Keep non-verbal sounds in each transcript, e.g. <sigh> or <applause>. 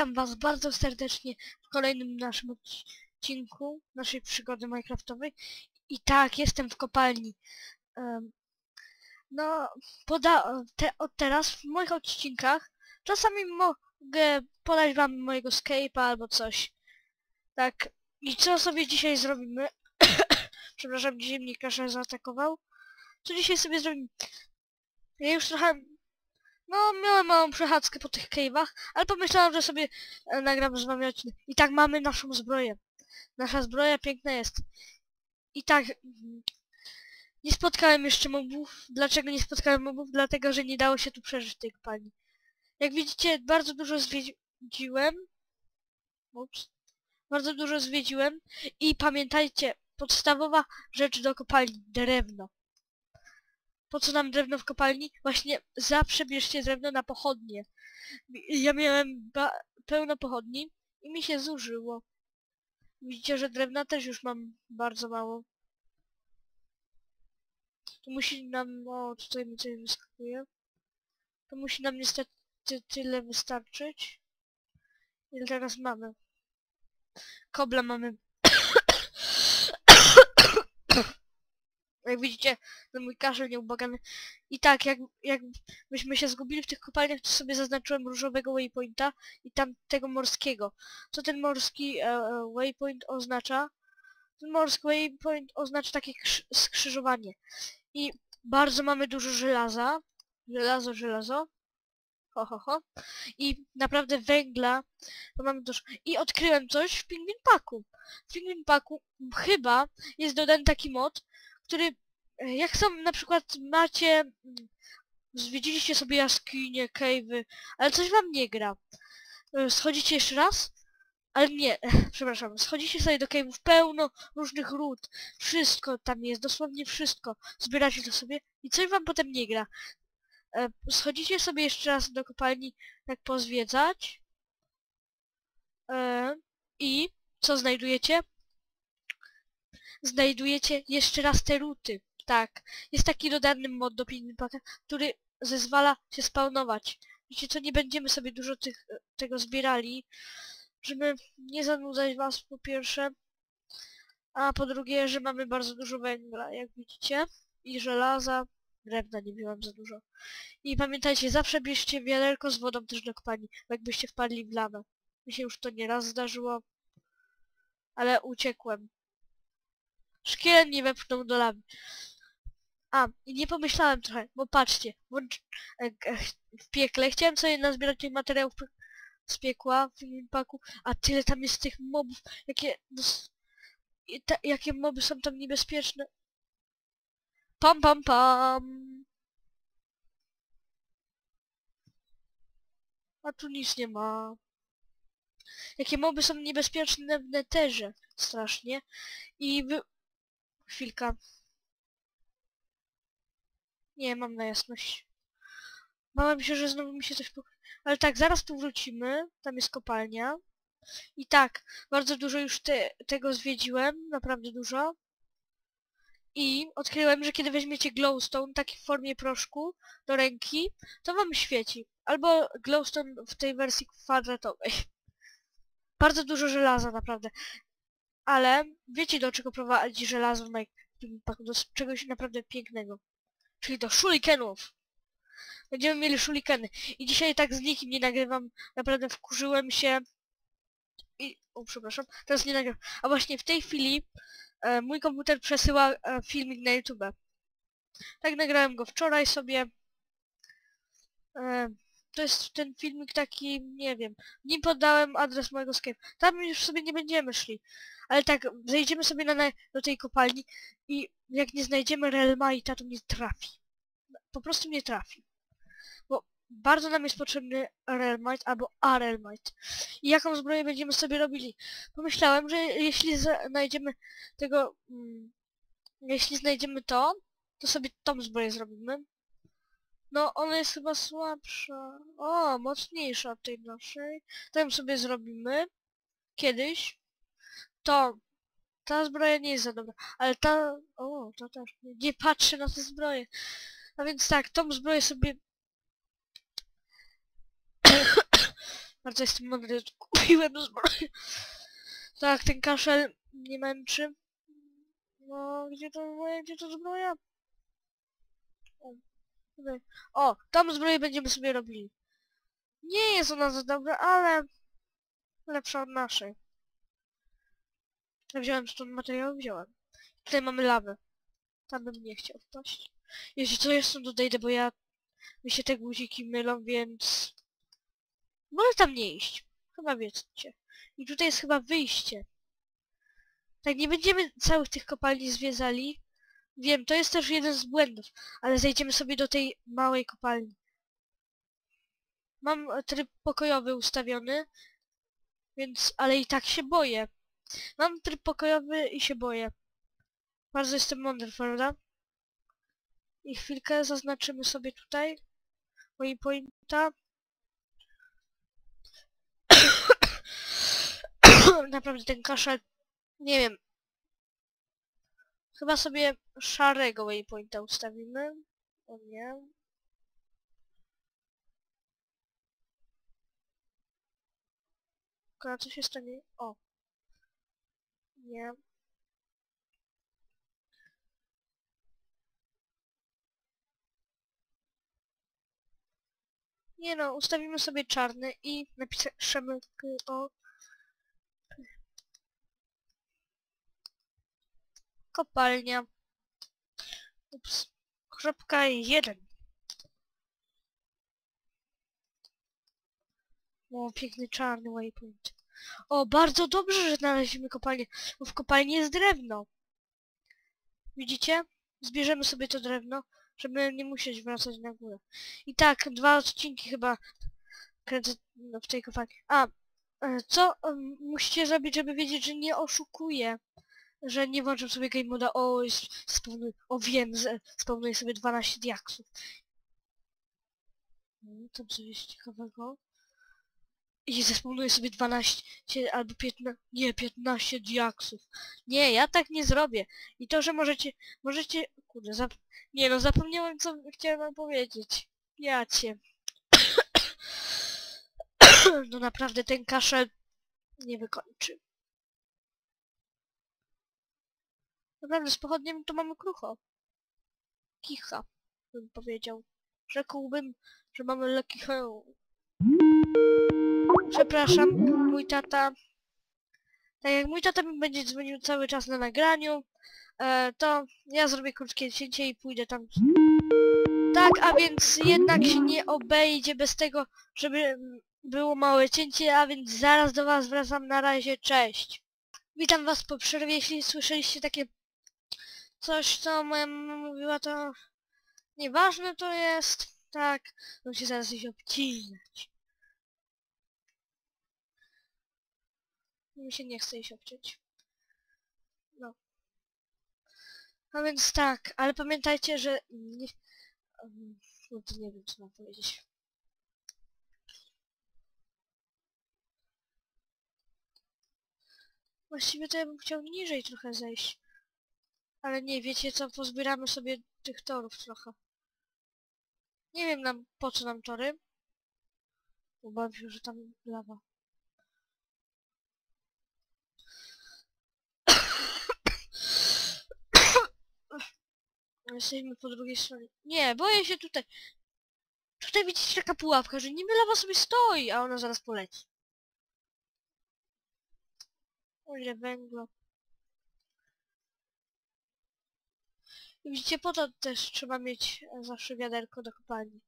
Witam was bardzo serdecznie w kolejnym naszym odcinku naszej przygody Minecraftowej. I tak, jestem w kopalni. Em, no, poda te od teraz w moich odcinkach czasami mogę podać wam mojego Skype'a albo coś. Tak, i co sobie dzisiaj zrobimy? <coughs> Przepraszam, dzisiaj mnie Crasher zaatakował. Co dzisiaj sobie zrobimy? Ja już trochę no, miałem małą przechadzkę po tych cave'ach, ale pomyślałem, że sobie e, nagram z wami odcinek. I tak mamy naszą zbroję. Nasza zbroja piękna jest. I tak... mm, Nie spotkałem jeszcze mobów. Dlaczego nie spotkałem mobów? Dlatego, że nie dało się tu przeżyć tej kopalni. Jak widzicie, bardzo dużo zwiedziłem. Ups. Bardzo dużo zwiedziłem. I pamiętajcie, podstawowa rzecz do kopalni. Drewno. Po co nam drewno w kopalni? Właśnie zawsze bierzcie drewno na pochodnie. Ja miałem pełno pochodni i mi się zużyło. Widzicie, że drewna też już mam bardzo mało. To musi nam... O, tutaj mi coś wyskakuje. To musi nam niestety tyle wystarczyć. Ile teraz mamy? Kobla mamy Jak widzicie, no mój kaszel nieubagany. I tak, jak, jakbyśmy się zgubili w tych kopalniach, to sobie zaznaczyłem różowego waypointa i tam tego morskiego. Co ten morski e, e, waypoint oznacza? Ten morski waypoint oznacza takie krz skrzyżowanie. I bardzo mamy dużo żelaza. Żelazo, żelazo. Ho, ho, ho. I naprawdę węgla to mamy dużo. I odkryłem coś w Pingwin Packu. W Pingwin Packu chyba jest dodany taki mod, który, e, jak są na przykład macie, mm, zwiedziliście sobie jaskinie, cave'y, ale coś wam nie gra. E, Schodzicie jeszcze raz? Ale nie, przepraszam, schodzicie sobie do cave'ów pełno różnych ród, wszystko tam jest, dosłownie wszystko. Zbieracie to sobie i coś wam potem nie gra. E, Schodzicie sobie jeszcze raz do kopalni, jak pozwiedzać. E, I co znajdujecie? Znajdujecie jeszcze raz te ruty. Tak, jest taki dodany mod do Packa, który zezwala się spawnować. Wiecie co, nie będziemy sobie dużo tych, tego zbierali, żeby nie zanudzać was po pierwsze, a po drugie, że mamy bardzo dużo węgla, jak widzicie, i żelaza, drewna nie wziąłem za dużo. I pamiętajcie, zawsze bierzcie wiaderko z wodą też do kopalni, jakbyście wpadli w lawę. Mi się już to nieraz zdarzyło, ale uciekłem. Szkielet nie wepchnął do lawy. A, i nie pomyślałem trochę, bo patrzcie, włącz, e, w piekle, chciałem sobie nazbierać tych materiałów z piekła w impaku, a tyle tam jest tych mobów, jakie, te, jakie moby są tam niebezpieczne. Pam pam pam. A tu nic nie ma. Jakie moby są niebezpieczne w neterze, strasznie. I wy... Chwilka. Nie, mam na jasność. Bałem się, że znowu mi się coś pok... Ale tak, zaraz tu wrócimy. Tam jest kopalnia. I tak, bardzo dużo już te, tego zwiedziłem. Naprawdę dużo. I odkryłem, że kiedy weźmiecie glowstone, taki w formie proszku, do ręki, to wam świeci. Albo glowstone w tej wersji kwadratowej. Bardzo dużo żelaza, naprawdę. Ale wiecie do czego prowadzi żelazo w Minecraft? Do czegoś naprawdę pięknego. Czyli do shurikenów. Będziemy mieli shurikeny. I dzisiaj tak z nikim nie nagrywam. Naprawdę wkurzyłem się. I... O, przepraszam. Teraz nie nagrywam. A właśnie w tej chwili e, mój komputer przesyła e, filmik na YouTube. Tak nagrałem go wczoraj sobie. E, to jest ten filmik taki, nie wiem. Nim podałem adres mojego Skype. Tam już sobie nie będziemy szli. Ale tak, zejdziemy sobie na, na, do tej kopalni i jak nie znajdziemy Realmite'a, to nie trafi. Po prostu nie trafi. Bo bardzo nam jest potrzebny Realmite albo Arelmite. I jaką zbroję będziemy sobie robili? Pomyślałem, że jeśli znajdziemy tego... Mm, jeśli znajdziemy to, to sobie tą zbroję zrobimy. No, ona jest chyba słabsza. O, mocniejsza od tej naszej. Ją sobie zrobimy. Kiedyś. To. Ta zbroja nie jest za dobra. Ale ta... O, to też. Nie, nie patrzę na te zbroje. A więc tak, tą zbroję sobie... <coughs> Bardzo jestem mądry, kupiłem zbroję. Tak, ten kaszel mnie męczy. No, gdzie to moja, gdzie to zbroja? O, tutaj. tam zbroję będziemy sobie robili. Nie jest ona za dobra, ale lepsza od naszej. Wziąłem stąd materiał, wziąłem. Tutaj mamy lawę. Tam bym nie chciał wpaść. Jeśli co, ja stąd odejdę, bo ja... Mi się te guziki mylą, więc... Może tam nie iść. Chyba wiecie. I tutaj jest chyba wyjście. Tak, nie będziemy całych tych kopalni zwiedzali. Wiem, to jest też jeden z błędów, ale zejdziemy sobie do tej małej kopalni. Mam tryb pokojowy ustawiony, więc, ale i tak się boję. Mam tryb pokojowy i się boję. Bardzo jestem mądry, prawda? I chwilkę zaznaczymy sobie tutaj waypointa. <coughs> Naprawdę ten kaszel, nie wiem. Chyba sobie szarego waypointa ustawimy. O nie. Co się stanie? O. Nie. Nie no, ustawimy sobie czarny i napiszemy o kopalnia. Ups. Kropka jeden. O, piękny czarny waypoint. O, bardzo dobrze, że znaleźliśmy kopalnię, bo w kopalni jest drewno. Widzicie? Zbierzemy sobie to drewno, żeby nie musieć wracać na górę. I tak, dwa odcinki chyba kręcę no, w tej kopalni. A, e, co musicie zrobić, żeby wiedzieć, że nie oszukuję? Że nie włączam sobie game moda, o, jest, spawnuj, o wiem, spawnuję sobie 12 diaksów. No, to coś jest ciekawego. I zespawnuję sobie 12 albo 15, nie, 15 diaksów. Nie, ja tak nie zrobię. I to, że możecie, możecie, kurde, zap... nie no, zapomniałem co chciałem wam powiedzieć. Ja cię. <coughs> no naprawdę ten kaszel nie wykończy. Naprawdę z pochodniem to mamy krucho. Kicha, bym powiedział. Rzekłbym, że mamy lekichę. Przepraszam, mój tata... Tak jak mój tata mi będzie dzwonił cały czas na nagraniu, e, to ja zrobię krótkie cięcie i pójdę tam. Tak, a więc jednak się nie obejdzie bez tego, żeby było małe cięcie, a więc zaraz do was wracam. Na razie, cześć. Witam was po przerwie, jeśli słyszeliście takie coś, co moja mama mówiła, to nieważne to jest. Tak, muszę zaraz się obcinać. Mi się nie chce iść obciąć. No. A więc tak, ale pamiętajcie, że nie... No to nie wiem, co mam powiedzieć. Właściwie to ja bym chciał niżej trochę zejść. Ale nie, wiecie co, pozbieramy sobie tych torów trochę. Nie wiem nam, po co nam tory. Obawiam się, że tam lawa. Jesteśmy po drugiej stronie. Nie, boję się tutaj. Tutaj widzicie taka pułapka, że niby lawa sobie stoi, a ona zaraz poleci. O ile węgla. Widzicie, po to też trzeba mieć e, zawsze wiaderko do kopalni.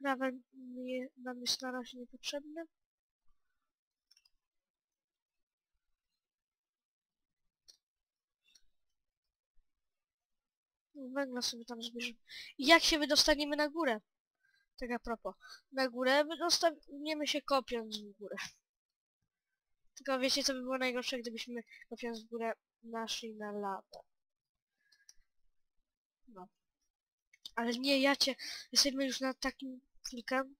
Gravel nie, nam jest na razie niepotrzebny. Węgla sobie tam zbierzemy. I jak się wydostaniemy na górę? Tak a propos. Na górę wydostaniemy się kopiąc w górę. Tylko wiecie co by było najgorsze, gdybyśmy kopiąc w górę naszli na lawę. No. Ale nie, ja cię... Jesteśmy już na takim klikiem.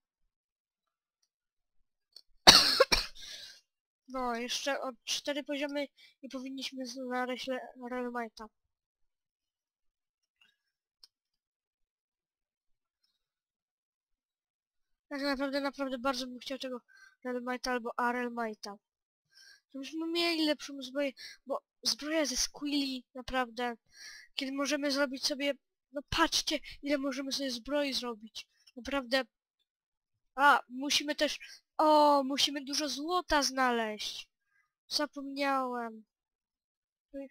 <coughs> No, jeszcze od cztery poziomy i powinniśmy znaleźć Realmite'a. Tak naprawdę, naprawdę bardzo bym chciał tego Relmite'a albo Arelmite'a. Żebyśmy mieli lepszą zbroję, bo zbroja ze Squilly, naprawdę, kiedy możemy zrobić sobie, no patrzcie, ile możemy sobie zbroi zrobić. Naprawdę. A, musimy też, o, musimy dużo złota znaleźć. Zapomniałem. Oj,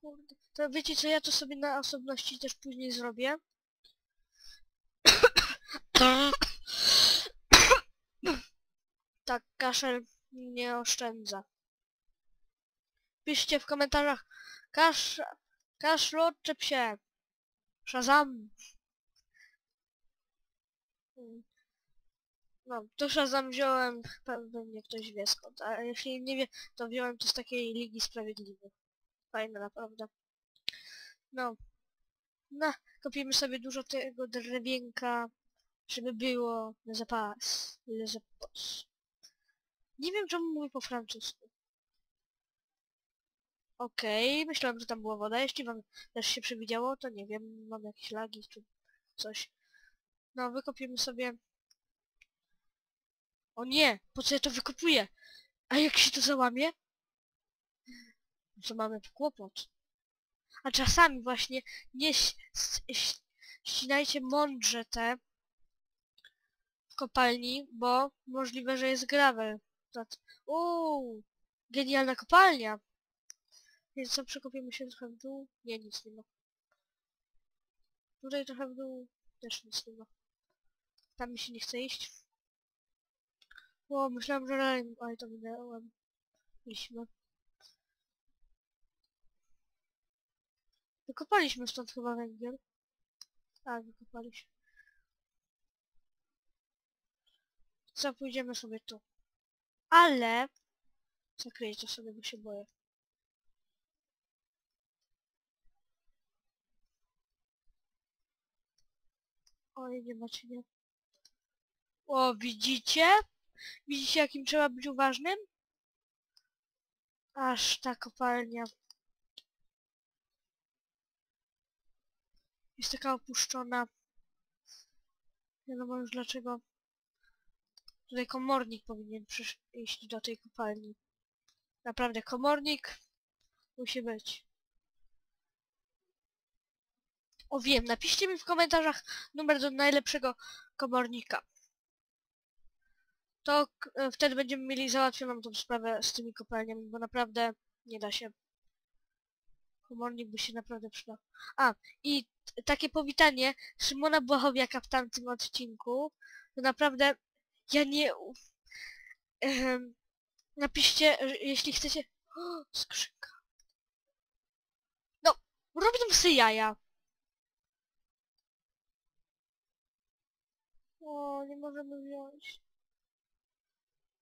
Kurde. To wiecie co, ja to sobie na osobności też później zrobię. Tak, kaszel nie oszczędza. Piszcie w komentarzach Kasz... Kaszlu, odczep się! Shazam! Mm. No, to Shazam wziąłem, pe- pewnie ktoś wie skąd, a jeśli nie wie, to wziąłem to z takiej Ligi Sprawiedliwych. Fajne naprawdę. No. No, kupimy sobie dużo tego drewienka, żeby było na zapas. Le zapas. Nie wiem czemu mówię po francusku. Okej, myślałem, że tam była woda. Jeśli wam też się przewidziało, to nie wiem, mam jakieś lagi czy coś. No, wykopimy sobie... O nie! Po co ja to wykopuję? A jak się to załamie? To mamy kłopot. A czasami właśnie nie ścinajcie mądrze te kopalni, bo możliwe, że jest gravel. Uuu, genialna kopalnia. Więc co, przekopiemy się trochę w dół? Nie, nic nie ma. Tutaj trochę w dół też nic nie ma. Tam mi się nie chce iść. O, myślałem, że dalej... Oj, to minęłem. Mieliśmy. Wykopaliśmy stąd chyba węgiel. Tak, wykopaliśmy. Co, pójdziemy sobie tu. Ale... Zakryję to sobie, bo się boję. Oj, nie macie, nie. O, widzicie? Widzicie, jakim trzeba być uważnym? Aż ta kopalnia. Jest taka opuszczona. Nie wiadomo już dlaczego. Tutaj komornik powinien iść do tej kopalni. Naprawdę, komornik musi być. O wiem, napiszcie mi w komentarzach numer do najlepszego komornika. To e, wtedy będziemy mieli załatwioną tą sprawę z tymi kopalniami, bo naprawdę nie da się. Komornik by się naprawdę przydał. A, i takie powitanie Szymona Błachowiaka w tamtym odcinku. To naprawdę ja nie... Ehem, napiszcie, że jeśli chcecie... Skrzynka. No, robię sobie jaja. O, nie możemy wziąć.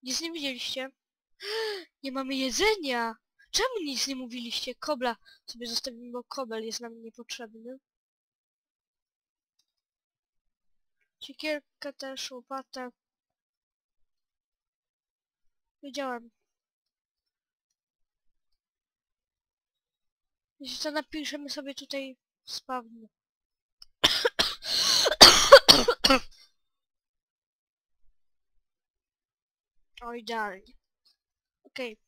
Nic nie widzieliście? <gasps> Nie mamy jedzenia! Czemu nic nie mówiliście? Kobla sobie zostawimy, bo kobel jest nam niepotrzebny. Siekierkę też, łopatę. Wiedziałem. Jeśli co, napiszemy sobie tutaj spawn. <coughs> O, idealnie. Okej.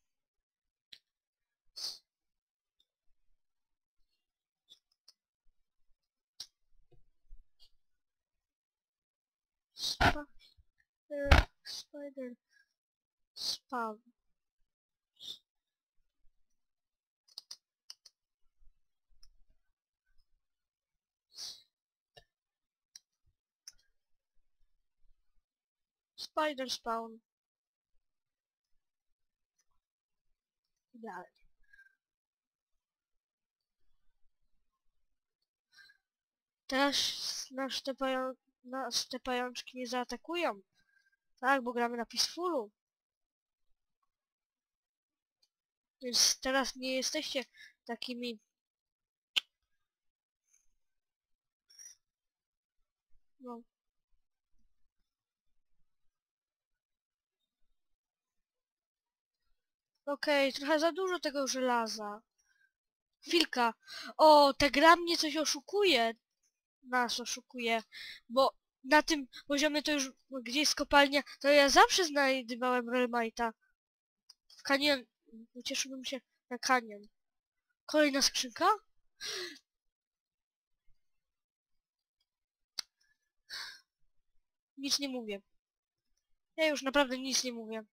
Spa e, spider spawn. Spider spawn. Idealnie. Teraz nas te, pają nas te pajączki nie zaatakują. Tak, bo gramy na Peacefulu. Więc teraz nie jesteście takimi... No. Okej, trochę za dużo tego żelaza. Chwilka. O, ta gra mnie coś oszukuje. Nas oszukuje. Bo na tym poziomie to już, gdzie jest kopalnia, to ja zawsze znajdowałem Relmite'a. W kanion... Ucieszyłbym się na kanion. Kolejna skrzynka? Nic nie mówię. Ja już naprawdę nic nie mówię.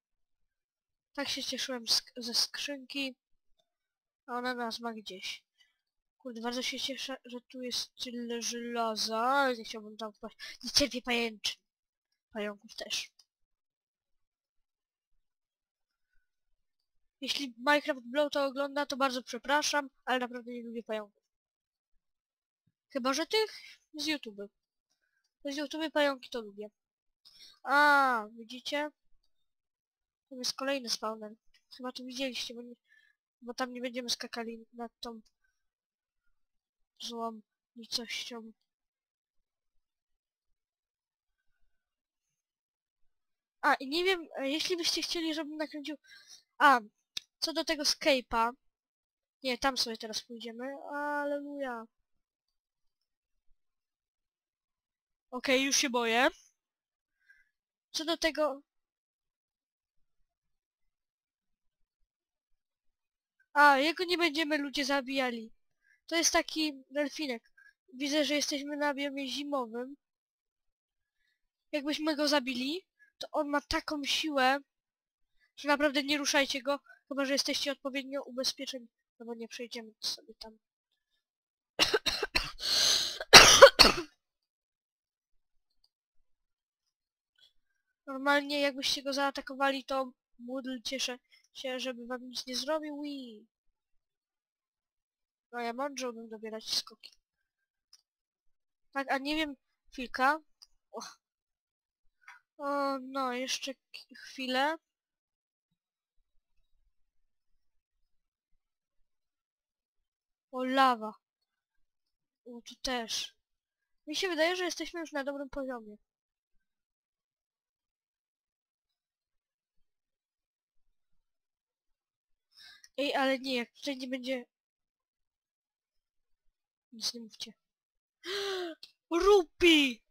Tak się cieszyłem sk ze skrzynki. A ona nas ma gdzieś. Kurde, bardzo się cieszę, że tu jest tyle żelaza, nie chciałbym tam wpaść. Nie cierpię pajęczy. Pająków też. Jeśli Minecraft Blow to ogląda, to bardzo przepraszam, ale naprawdę nie lubię pająków. Chyba, że tych z YouTube. Z YouTube pająki to lubię. A, widzicie? Tam jest kolejny spawner. Chyba to widzieliście, bo, nie, bo tam nie będziemy skakali nad tą złą nicością. A, i nie wiem, e, jeśli byście chcieli, żebym nakręcił... A, co do tego Skype'a... Nie, tam sobie teraz pójdziemy. Aleluja. Okej, już się boję. Co do tego... A, jego nie będziemy ludzie zabijali. To jest taki delfinek. Widzę, że jesteśmy na biomie zimowym. Jakbyśmy go zabili, to on ma taką siłę, że naprawdę nie ruszajcie go, chyba że jesteście odpowiednio ubezpieczeni. No bo nie przejdziemy sobie tam. Normalnie jakbyście go zaatakowali, to módlcie się, się, żeby wam nic nie zrobił i... No ja mądrze umiem dobierać skoki. Tak, a nie wiem... Chwilka. O, o no, jeszcze chwilę. O, lawa. O, tu też. Mi się wydaje, że jesteśmy już na dobrym poziomie. Ej, ale nie, jak tutaj nie będzie... Nic nie mówcie. <gasps> Rupi!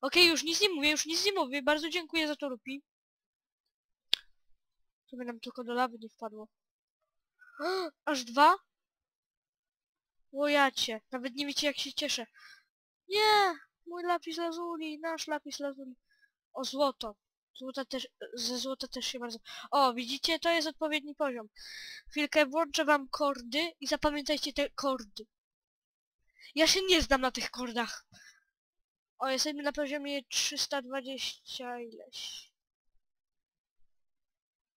Okej, już nic nie mówię, już nic nie mówię. Bardzo dziękuję za to, Rupi. To by nam tylko do lawy nie wpadło. <gasps> Aż dwa? Łojacie, nawet nie wiecie jak się cieszę. Nie! Mój lapis lazuli, nasz lapis lazuli. O, złoto. Złota też, ze złota też się bardzo... O, widzicie? To jest odpowiedni poziom. Chwilkę włączę wam kordy i zapamiętajcie te kordy. Ja się nie znam na tych kordach. O, jesteśmy na poziomie 320 ileś.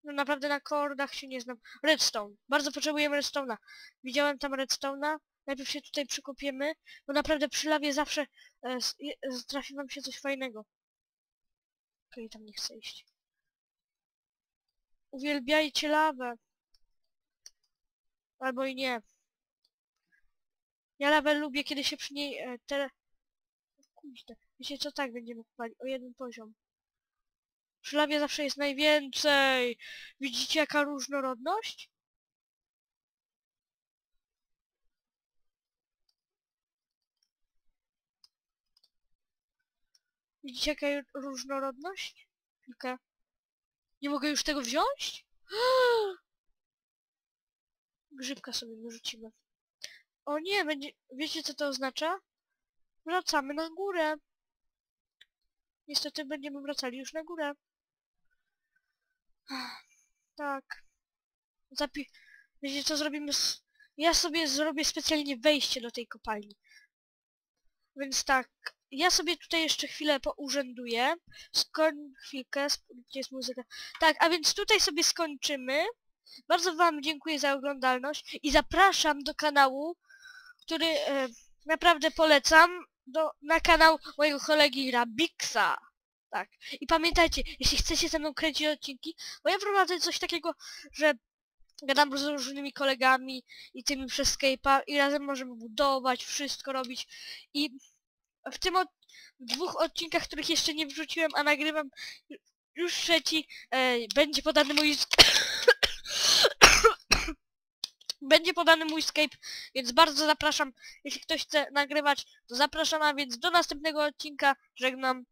No naprawdę na kordach się nie znam. Redstone. Bardzo potrzebujemy redstone'a. Widziałem tam redstone'a. Najpierw się tutaj przykopiemy, bo naprawdę przy lawie zawsze e, e, trafi wam się coś fajnego. Okej, tam nie chcę iść. Uwielbiajcie lawę. Albo i nie. Ja lawę lubię, kiedy się przy niej e, te... Kuźne. Wiecie co, tak będziemy kupali. O jeden poziom. Przy lawie zawsze jest najwięcej. Widzicie jaka różnorodność? Widzicie jaka różnorodność? Chwilkę. Nie mogę już tego wziąć? <gasps> Grzybka sobie wyrzucimy. O nie, będzie... Wiecie co to oznacza? Wracamy na górę. Niestety będziemy wracali już na górę. <sighs> Tak. Zapi... Wiecie co zrobimy z... Ja sobie zrobię specjalnie wejście do tej kopalni. Więc tak, ja sobie tutaj jeszcze chwilę pourzęduję. Skoń... chwilkę, gdzie jest muzyka? Tak, a więc tutaj sobie skończymy. Bardzo wam dziękuję za oglądalność i zapraszam do kanału, który e, naprawdę polecam, do, na kanał mojego kolegi Rabixa. Tak. I pamiętajcie, jeśli chcecie ze mną kręcić odcinki, bo ja prowadzę coś takiego, że gadam z różnymi kolegami i tymi przez Skype'a i razem możemy budować, wszystko robić i w tym od, w dwóch odcinkach, których jeszcze nie wrzuciłem, a nagrywam już trzeci, e, będzie podany mój... <coughs> Będzie podany mój Skype, więc bardzo zapraszam. Jeśli ktoś chce nagrywać, to zapraszam, a więc do następnego odcinka. Żegnam.